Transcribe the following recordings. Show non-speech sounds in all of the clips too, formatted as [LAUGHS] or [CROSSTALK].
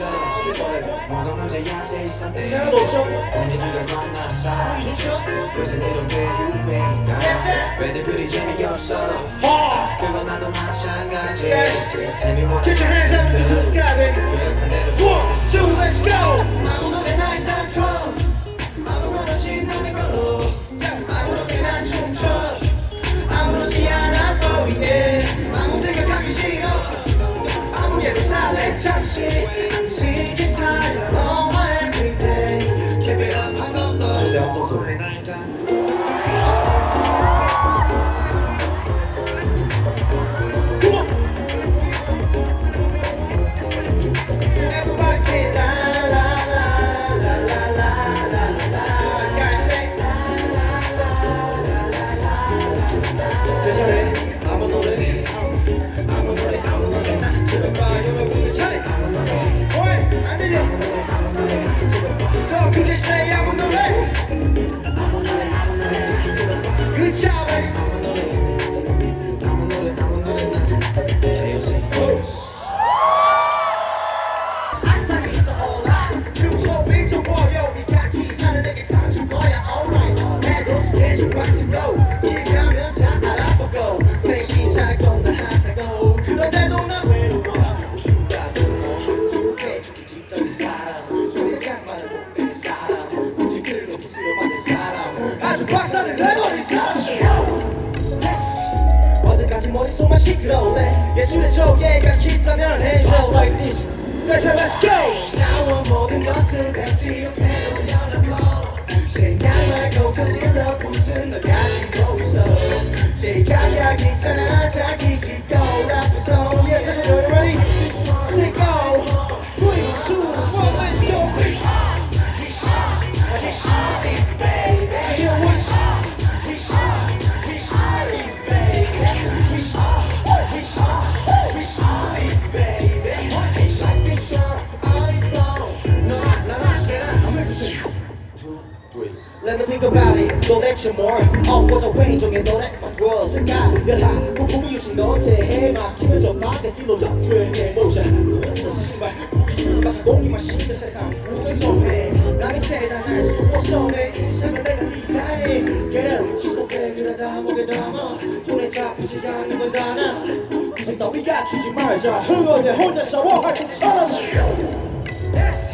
뭐가 문제야 세상에 잘못 없죠 언니 누가 겁나서 우리 좋죠 요새 이렇게 유행인가 왜들 그리 재미없어 그건 나도 마찬가지 Tell me what I'm doing Get your hands up, this is Sky baby One, two, let's go think about it 놀랬지 뭘 엉거져 왼종의 노래만 들어 생각을 하고 꿈이 유진 너제해? 막히면 저 반대길로 역주행해 보자. 그래서 신발 보기만 공기만 씹는 세상. 우린 좀해. 남의 채다 날수 없어. 내 인생은 내가 네 디자인 걔를 희석해. 그래 다 먹여 담아. 손에 잡히지 않는 건 나나. 이제 너희가 주지 말자. 흥얼에 혼자 샤워할 때처럼. Yes!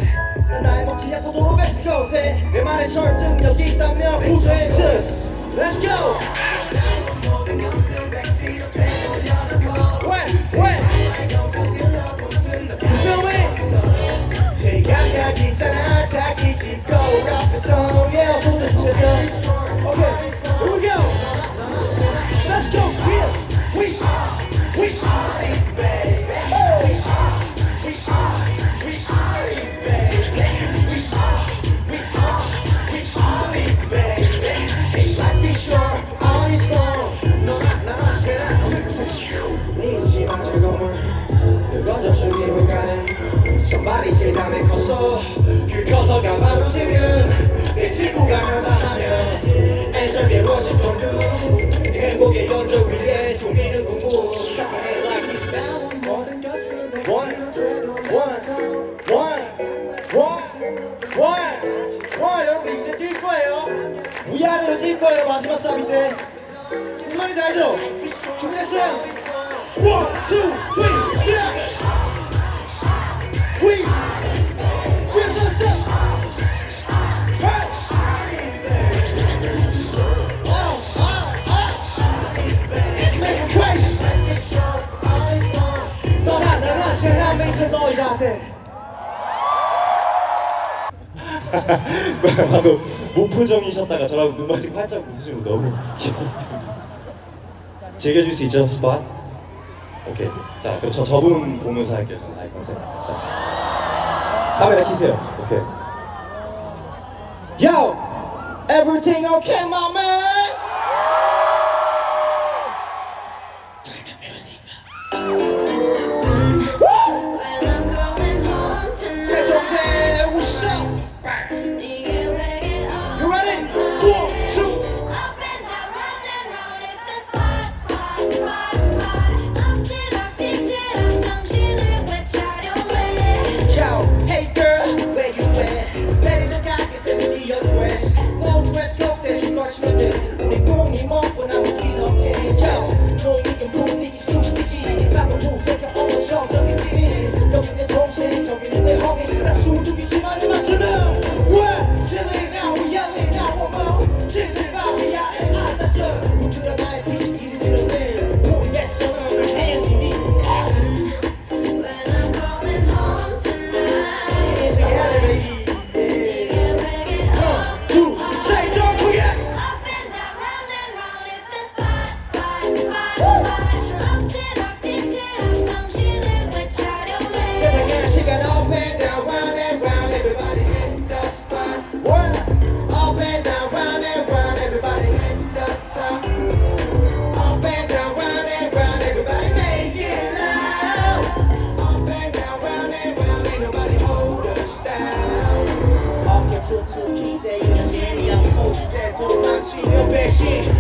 나는 알고 지하서도 멕시코 대내 말에 설득력이 있다면 부서했지 Let's go! 모든 것을 백지로 되돌려는 거 왜? 왜? 제 감각 있잖아 자기 집 거울 앞에서 yeah 손을 숙여서 오케이 거소 그 거소가 바로 지금 내 친구가 변화하는 애절의 워시퍼루 행복의 연저 위에 숨기는 구멍 여러분 이제 뛸 거예요 위아래로 뛸 거예요 마지막 사인데 무슨 말인지 알죠? 준비됐어요? [LAUGHS] 바로 무표정이셨다가 저랑 눈 마주치고 활짝 웃으시고 너무 귀엽습니다. 즐겨줄 수 있죠, 스팟? 오케이. 자, 그럼 저 저분 보면서 할게요, 저는 아이 컨셉. 자. 카메라 키세요. 오케이. Yo! Everything okay, my man? peixe.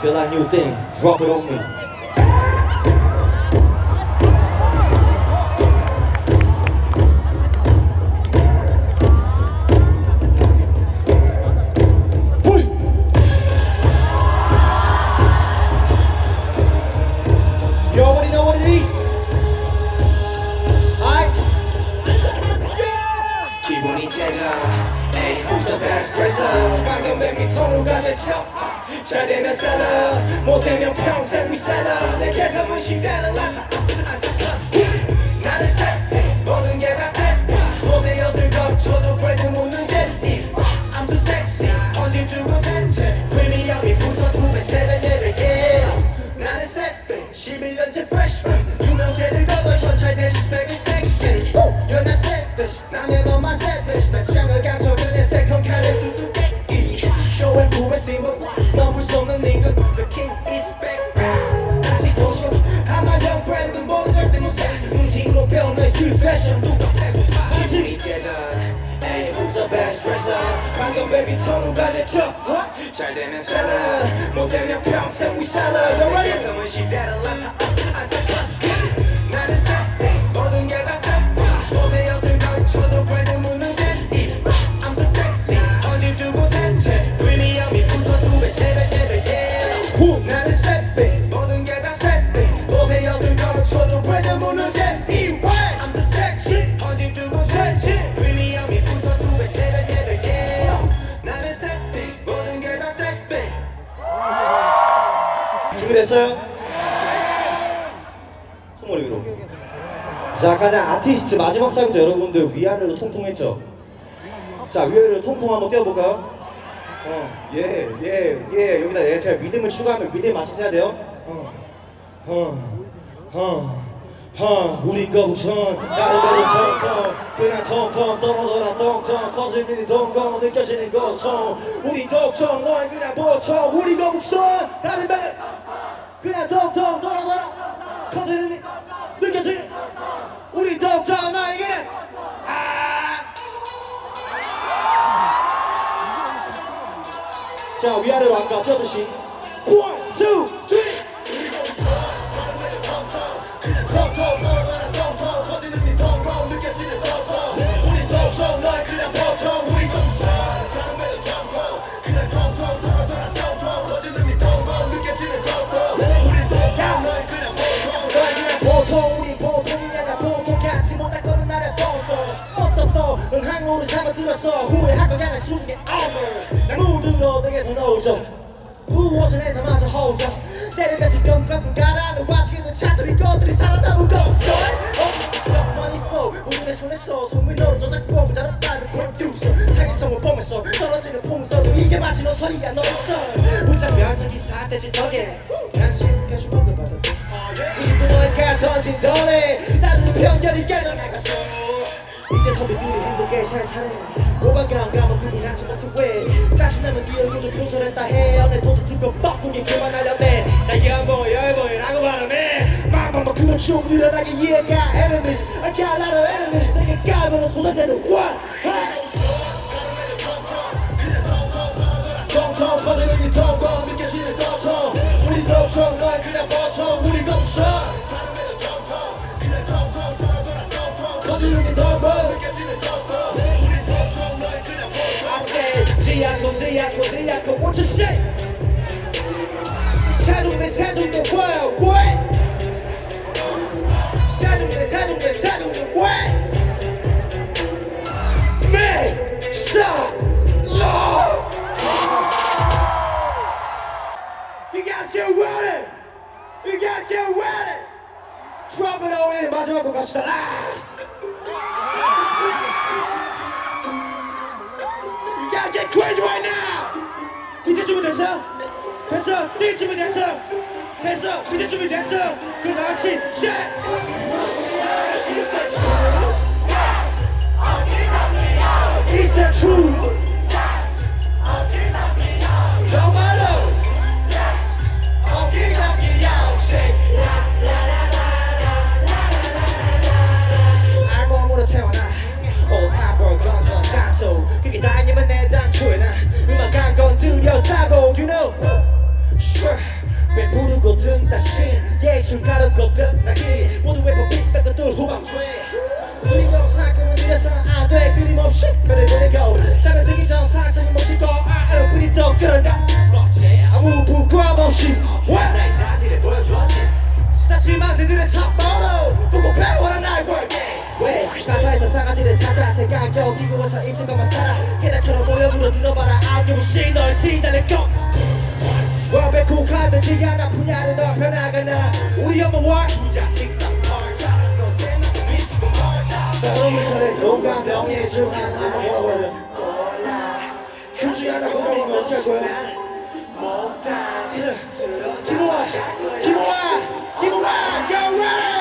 pela New Day Drop It On Me. 가장 아티스트 마지막 사부터 여러분들 위아래로 통통했죠? 자, 위아래로 통통 한번 뛰어볼까요? 어, 예, 예, 예. 여기다 예, 제가 믿음을 추가하면 믿음 맞춰야 돼요. 어, 어, 어, 어. 우리 거북선 나를 텅텅 그냥 텅텅 떨어져라 텅텅 거슬리는 동거 느껴지는 고통 우리 독청 너의 그냥 보통 우리 거북선 나를 배로 그냥 텅텅 떨어져라 거슬리는 느껴지는 우리 독자 나에게. 아. 자 위아래로 아까 뛰어듯이? 1, 2, 3 후회할 것 같은 수중의 armor. 날 물들어 내게서 놓죠 무엇을 해서 마저 호져 때려뱉은 병 갖고 가라는 와중에는 차들이 것들이 있고 우리의 떨어지는 풍선도 이게 마지노 소리야 너였어 우창 명창기 사대질 덕에 난 쉽게 죽어도. 받아 99년가 던진 거래? 나도 병렬이 깨져나갔어 이제 선배들이 행복해 샬샬해 오반강 가면 그분 한치 못해 왜 자신감은 네 얼굴을 표절했다 해 연애 돈도 두고 뻑꾸기 그만 날려내 나 여보 여보라고 말하네 마음만 그런 추억 늘어나게 이해가 enemies I got a lot of enemies 내게 까불어 소장되는 one 통통 퍼지는 이 통통 느껴지는 고통 우리 통통 너의 그냥 보통 우리 동선 거지는 이 통통 느껴지는 고통 우리 통통 너의 그냥 보통 I say 지약고 지약고 지약고 what you say 사중대 사중대 what what 사중대 사중대 사중대 what make some love You guys get ready! You guys get ready! On in 마지막 곡 갑시다. 아! 됐어? 됐어? 네 준비 됐어? 됐어? 이제 준비 됐어? 그럼 다 같이 시작! It's the truth! 차 입체 것만 살아. 계란처럼 모여 불어 들어봐라. 아낌없이 널 진달래 고 와배 국하듯이 하나 분야를 더 변화가나. 우리 엄마와. 두 자식 쌍팔자. 너 생각 미치고 말자. 싸움을 차례 용감 명예 중 하나를 골라. 굳이 하나 고르면 어쩔 거야 기모아. 기모아. 기모아. Yo way One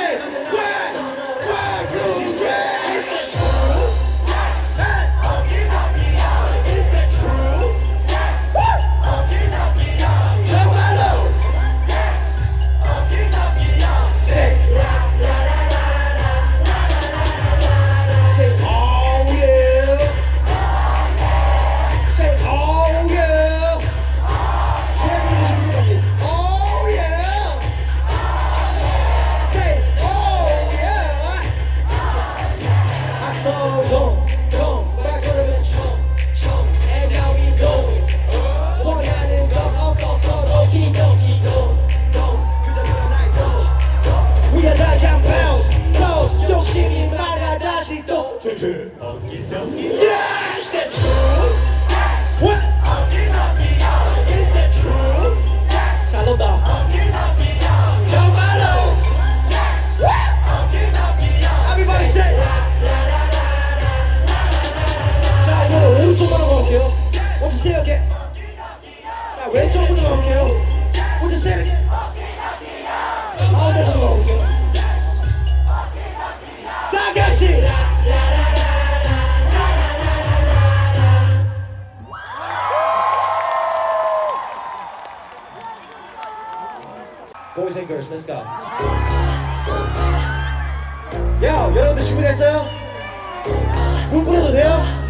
물 뿌려도 돼요?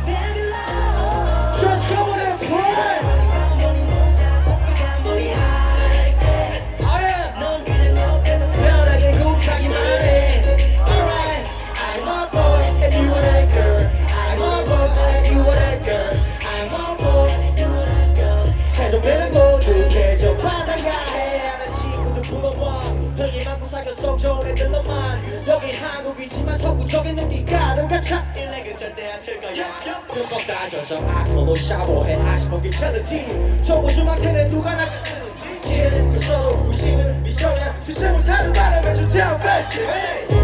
한국이지만 서구 적인 눈기가 똑같아. 일렉은 절대 안 틀 거야. 흠뻑 다져서 아코로 샤워해. 아쉽고 귀찮은지. 좋은 수막태는 누가 나갔는지. 기회는 그 서로 의심을 미쳐야 주체 못하는 바람에 주체한 페스티벌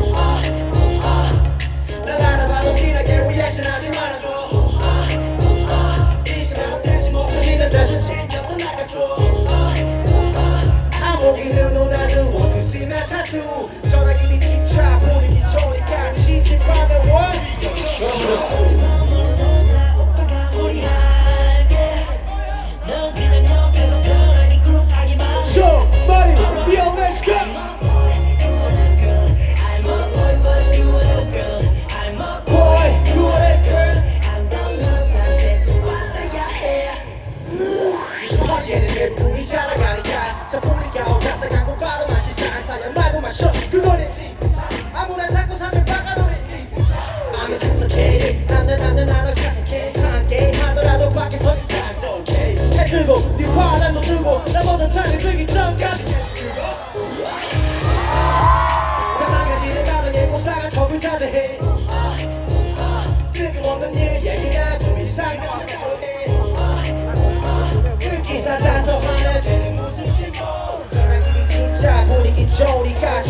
얘는 내 품이 자라가니까 사포니까 어감다 가고 바로 맛이 살살야 말고 마셔. 그거는 아무나 자꾸 사줄 박아놓은 I'm intoxicated 남는 남는 나는 사색해. 함께 하더라도 밖에서 That's okay. 해 들고 네 화장도 들고 나 먼저 차를 들기 전까지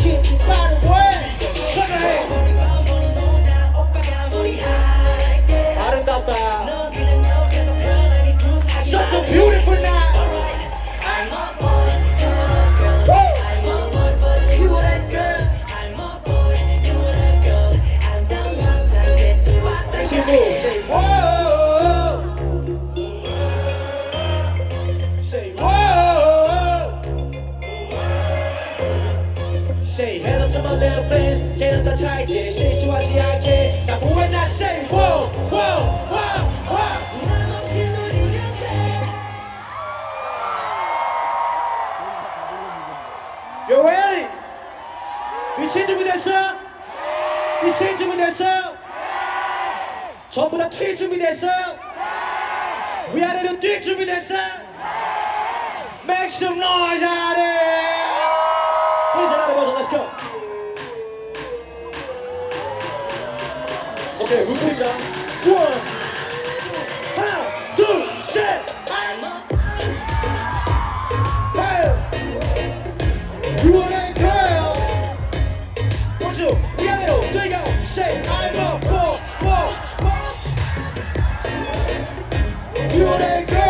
좋 나 say whoa whoa whoa whoa You ready? 미친 준비됐어? 미친 준비됐어? 전부 다 튈 준비됐어? 위아래로 뛸 준비됐어? Make some noise out there! 오케이, 물풀입니다. 원 하나 둘셋 I'm a You are that girl 원주 미안해요 저희가 say I'm a boy boy You are that girl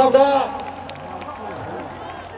감사합니다.